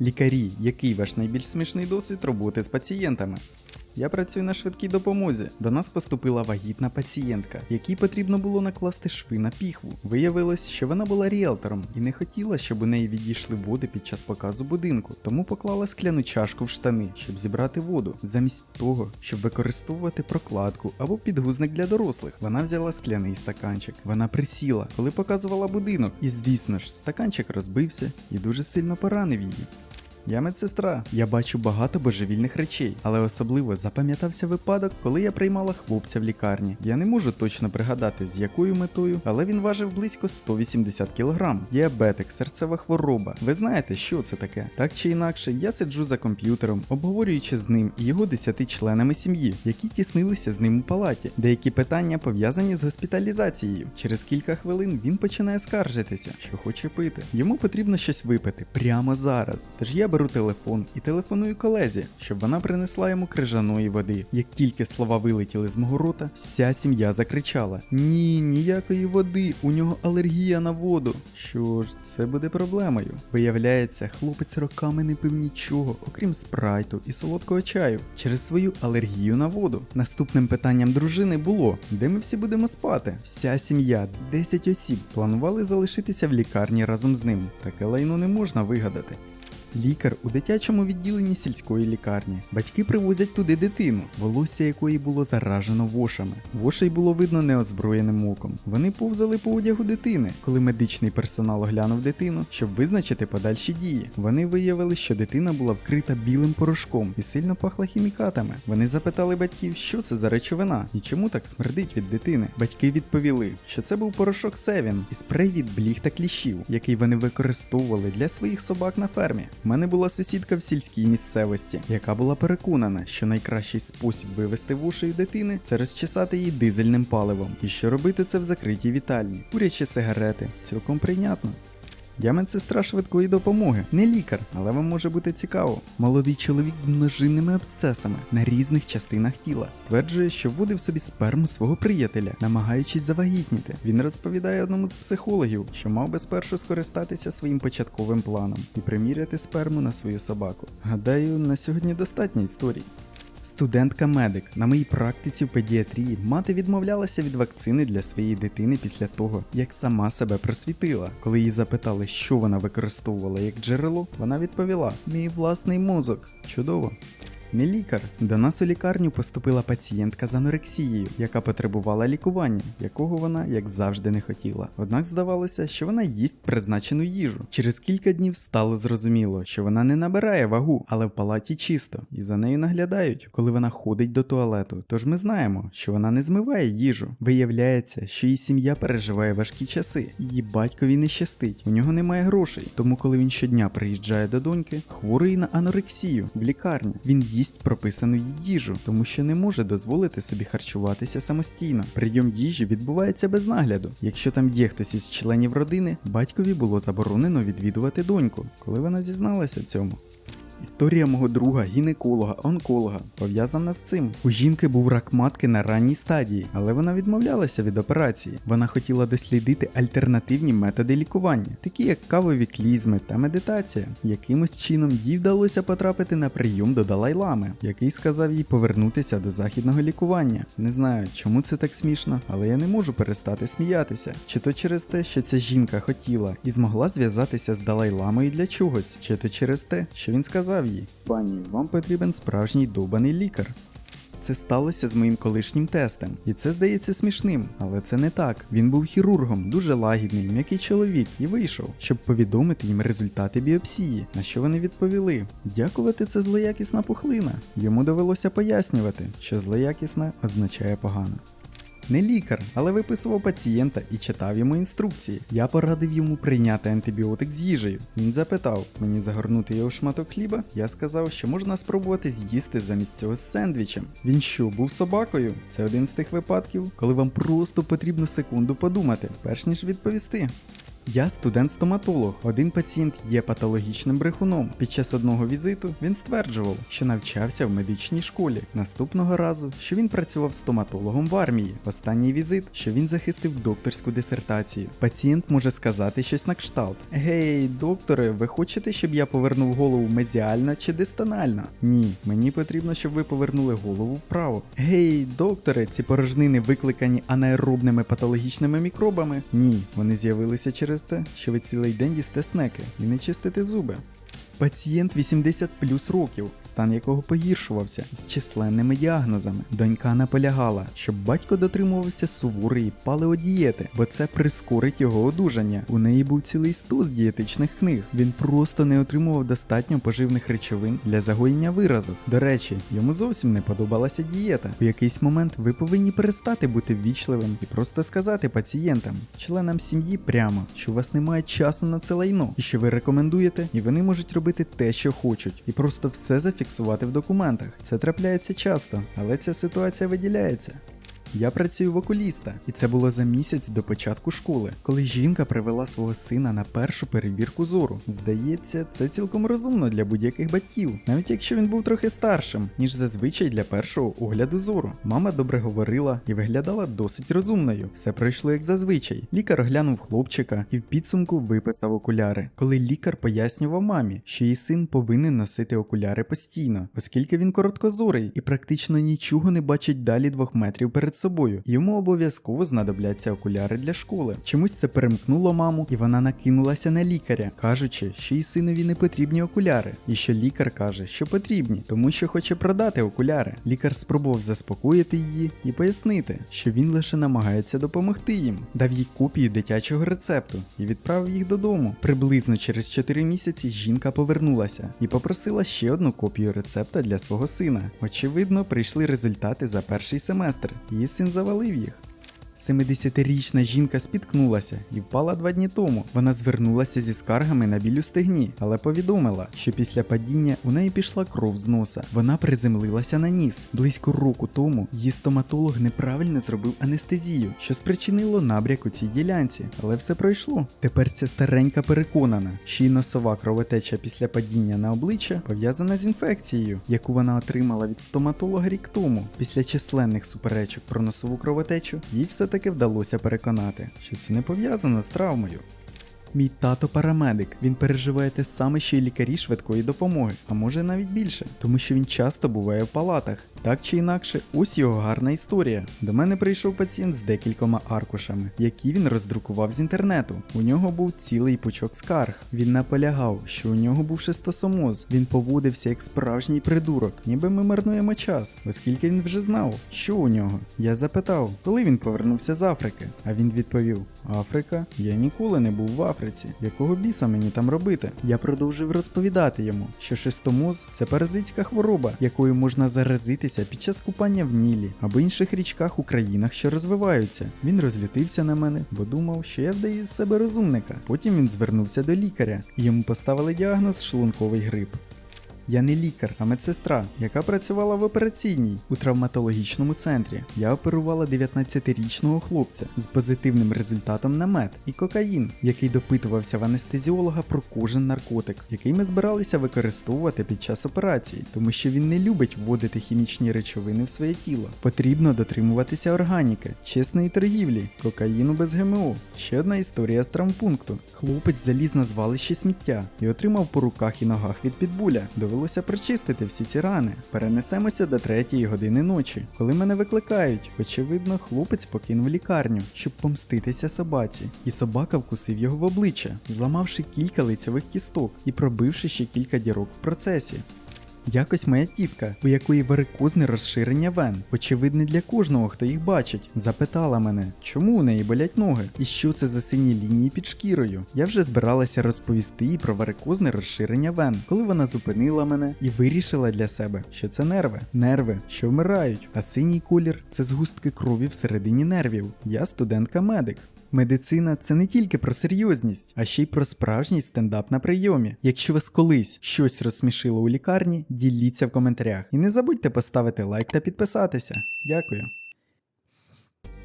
Лікарі, який ваш найбільш смішний досвід роботи з пацієнтами? Я працюю на швидкій допомозі. До нас поступила вагітна пацієнтка, якій потрібно було накласти шви на піхву. Виявилось, що вона була ріелтором і не хотіла, щоб у неї відійшли води під час показу будинку, тому поклала скляну чашку в штани, щоб зібрати воду. Замість того, щоб використовувати прокладку або підгузник для дорослих, вона взяла скляний стаканчик. Вона присіла, коли показувала будинок, і звісно ж, стаканчик розбився і дуже сильно поранив її. Я медсестра, я бачу багато божевільних речей, але особливо запам'ятався випадок, коли я приймала хлопця в лікарні. Я не можу точно пригадати, з якою метою, але він важив близько 180 кг. Діабетик, серцева хвороба. Ви знаєте, що це таке? Так чи інакше, я сиджу за комп'ютером, обговорюючи з ним і його 10 членами сім'ї, які тіснилися з ним у палаті. Деякі питання пов'язані з госпіталізацією. Через кілька хвилин він починає скаржитися, що хоче пити. Йому потрібно щось випити прямо зараз. Тож я беру телефон і телефоную колезі, щоб вона принесла йому крижаної води. Як тільки слова вилетіли з мого рота, вся сім'я закричала: Ні, ніякої води, у нього алергія на воду. Що ж, це буде проблемою. Виявляється, хлопець роками не пив нічого, окрім спрайту і солодкого чаю, через свою алергію на воду. Наступним питанням дружини було, де ми всі будемо спати. Вся сім'я, 10 осіб, планували залишитися в лікарні разом з ним. Таке лайно не можна вигадати. Лікар у дитячому відділенні сільської лікарні. Батьки привозять туди дитину, волосся якої було заражено вошами. Вошей було видно неозброєним оком. Вони повзали по одягу дитини. Коли медичний персонал оглянув дитину, щоб визначити подальші дії, вони виявили, що дитина була вкрита білим порошком і сильно пахла хімікатами. Вони запитали батьків, що це за речовина і чому так смердить від дитини. Батьки відповіли, що це був порошок Севін і спрей від бліг та кліщів, який вони використовували для своїх собак на фермі. Мене була сусідка в сільській місцевості, яка була переконана, що найкращий спосіб вивести вушею дитини це розчесати її дизельним паливом, і що робити це в закритій вітальні, курячі сигарети, цілком прийнятно. Я медсестра швидкої допомоги, не лікар, але вам може бути цікаво. Молодий чоловік з множинними абсцесами на різних частинах тіла стверджує, що вводив собі сперму свого приятеля, намагаючись завагітніти. Він розповідає одному з психологів, що мав би спершу скористатися своїм початковим планом і приміряти сперму на свою собаку. Гадаю, на сьогодні достатньо історій. Студентка-медик на моїй практиці в педіатрії мати відмовлялася від вакцини для своєї дитини після того, як сама себе просвітила. Коли її запитали, що вона використовувала як джерело, вона відповіла: Мій власний мозок. Чудово. Не лікар. До нас у лікарню поступила пацієнтка з анорексією, яка потребувала лікування, якого вона, як завжди, не хотіла. Однак здавалося, що вона їсть призначену їжу. Через кілька днів стало зрозуміло, що вона не набирає вагу, але в палаті чисто, і за нею наглядають, коли вона ходить до туалету. Тож ми знаємо, що вона не змиває їжу. Виявляється, що її сім'я переживає важкі часи, її батькові не щастить, у нього немає грошей. Тому, коли він щодня приїжджає до доньки, хворий на анорексію в лікарню, він їсть прописану їжу, тому що не може дозволити собі харчуватися самостійно. Прийом їжі відбувається без нагляду. Якщо там є хтось із членів родини, батькові було заборонено відвідувати доньку, коли вона зізналася цьому. Історія мого друга, гінеколога, онколога, пов'язана з цим. У жінки був рак матки на ранній стадії, але вона відмовлялася від операції. Вона хотіла дослідити альтернативні методи лікування, такі як кавові клізми та медитація. Якимось чином їй вдалося потрапити на прийом до Далай-Лами, який сказав їй повернутися до західного лікування. Не знаю, чому це так смішно, але я не можу перестати сміятися. Чи то через те, що ця жінка хотіла і змогла зв'язатися з Далай-Ламою для чогось, чи то через те, що він сказав їй: Пані, вам потрібен справжній довбаний лікар. Це сталося з моїм колишнім тестем, і це здається смішним, але це не так. Він був хірургом, дуже лагідний, м'який чоловік, і вийшов, щоб повідомити їм результати біопсії. На що вони відповіли? Дякувати, це злоякісна пухлина. Йому довелося пояснювати, що злоякісна означає погано. Не лікар, але виписував пацієнта і читав йому інструкції. Я порадив йому прийняти антибіотик з їжею. Він запитав, мені загорнути його в шматок хліба. Я сказав, що можна спробувати з'їсти замість цього сендвічем. Він що, був собакою? Це один з тих випадків, коли вам просто потрібно секунду подумати, перш ніж відповісти. Я студент-стоматолог. Один пацієнт є патологічним брехуном. Під час одного візиту він стверджував, що навчався в медичній школі. Наступного разу, що він працював стоматологом в армії. Останній візит, що він захистив докторську дисертацію. Пацієнт може сказати щось на кшталт: Гей, докторе, ви хочете, щоб я повернув голову мезіально чи дистонально? Ні, мені потрібно, щоб ви повернули голову вправо. Гей, докторе, ці порожнини викликані анаеробними патологічними мікробами? Ні, вони з'явилися через те, що ви цілий день їсте снеки і не чистите зуби. Пацієнт 80 плюс років, стан якого погіршувався з численними діагнозами. Донька наполягала, щоб батько дотримувався суворої палеодієти, бо це прискорить його одужання. У неї був цілий стос дієтичних книг. Він просто не отримував достатньо поживних речовин для загоєння виразок. До речі, йому зовсім не подобалася дієта. У якийсь момент ви повинні перестати бути ввічливим і просто сказати пацієнтам, членам сім'ї прямо, що у вас немає часу на це лайно, і що ви рекомендуєте, і вони можуть робити те, що хочуть, і просто все зафіксувати в документах. Це трапляється часто, але ця ситуація виділяється. Я працюю в окуліста, і це було за місяць до початку школи, коли жінка привела свого сина на першу перевірку зору. Здається, це цілком розумно для будь-яких батьків, навіть якщо він був трохи старшим, ніж зазвичай для першого огляду зору. Мама добре говорила і виглядала досить розумною. Все пройшло як зазвичай. Лікар оглянув хлопчика і в підсумку виписав окуляри. Коли лікар пояснював мамі, що її син повинен носити окуляри постійно, оскільки він короткозорий і практично нічого не бачить далі двох метрів перед собою. Йому обов'язково знадобляться окуляри для школи. Чомусь це перемкнуло маму, і вона накинулася на лікаря, кажучи, що їй синові не потрібні окуляри, і що лікар каже, що потрібні, тому що хоче продати окуляри. Лікар спробував заспокоїти її і пояснити, що він лише намагається допомогти їм, дав їй копію дитячого рецепту і відправив їх додому. Приблизно через 4 місяці жінка повернулася і попросила ще одну копію рецепта для свого сина. Очевидно, прийшли результати за перший семестр. Її син завалив їх. 70-річна жінка спіткнулася і впала два дні тому. Вона звернулася зі скаргами на біль у стегні, але повідомила, що після падіння у неї пішла кров з носа. Вона приземлилася на ніс. Близько року тому її стоматолог неправильно зробив анестезію, що спричинило набряк у цій ділянці, але все пройшло. Тепер ця старенька переконана, що й носова кровотеча після падіння на обличчя пов'язана з інфекцією, яку вона отримала від стоматолога рік тому. Після численних суперечок про носову кровотечу їй все таки вдалося переконати, що це не пов'язано з травмою. Мій тато парамедик. Він переживає те саме, що й лікарі швидкої допомоги, а може навіть більше, тому що він часто буває в палатах. Так чи інакше, ось його гарна історія. До мене прийшов пацієнт з декількома аркушами, які він роздрукував з інтернету. У нього був цілий пучок скарг. Він наполягав, що у нього був шестосомоз. Він поводився як справжній придурок, ніби ми марнуємо час, оскільки він вже знав, що у нього. Я запитав, коли він повернувся з Африки. А він відповів: Африка? Я ніколи не був в Африці. Якого біса мені там робити? Я продовжив розповідати йому, що шестомоз це паразитська хвороба, якою можна заразитися під час купання в Нілі або інших річках у країнах, що розвиваються. Він розлютився на мене, бо думав, що я вдаю з себе розумника. Потім він звернувся до лікаря, і йому поставили діагноз шлунковий грип. Я не лікар, а медсестра, яка працювала в операційній у травматологічному центрі. Я оперувала 19-річного хлопця з позитивним результатом на мед і кокаїн, який допитувався в анестезіолога про кожен наркотик, який ми збиралися використовувати під час операції, тому що він не любить вводити хімічні речовини в своє тіло. Потрібно дотримуватися органіки, чесної торгівлі, кокаїну без ГМО. Ще одна історія з травмпункту. Хлопець заліз на звалище сміття і отримав по руках і ногах від підбуля. Довелося прочистити всі ці рани. Перенесемося до третьої години ночі, коли мене викликають. Очевидно, хлопець покинув лікарню, щоб помститися собаці. І собака вкусив його в обличчя, зламавши кілька лицьових кісток і пробивши ще кілька дірок в процесі. Якось моя тітка, у якої варикозне розширення вен, очевидне для кожного, хто їх бачить, запитала мене, чому у неї болять ноги і що це за сині лінії під шкірою. Я вже збиралася розповісти їй про варикозне розширення вен, коли вона зупинила мене і вирішила для себе, що це нерви, нерви, що вмирають, а синій колір це згустки крові всередині нервів. Я студентка-медик. Медицина це не тільки про серйозність, а ще й про справжній стендап на прийомі. Якщо вас колись щось розсмішило у лікарні, діліться в коментарях. І не забудьте поставити лайк та підписатися. Дякую.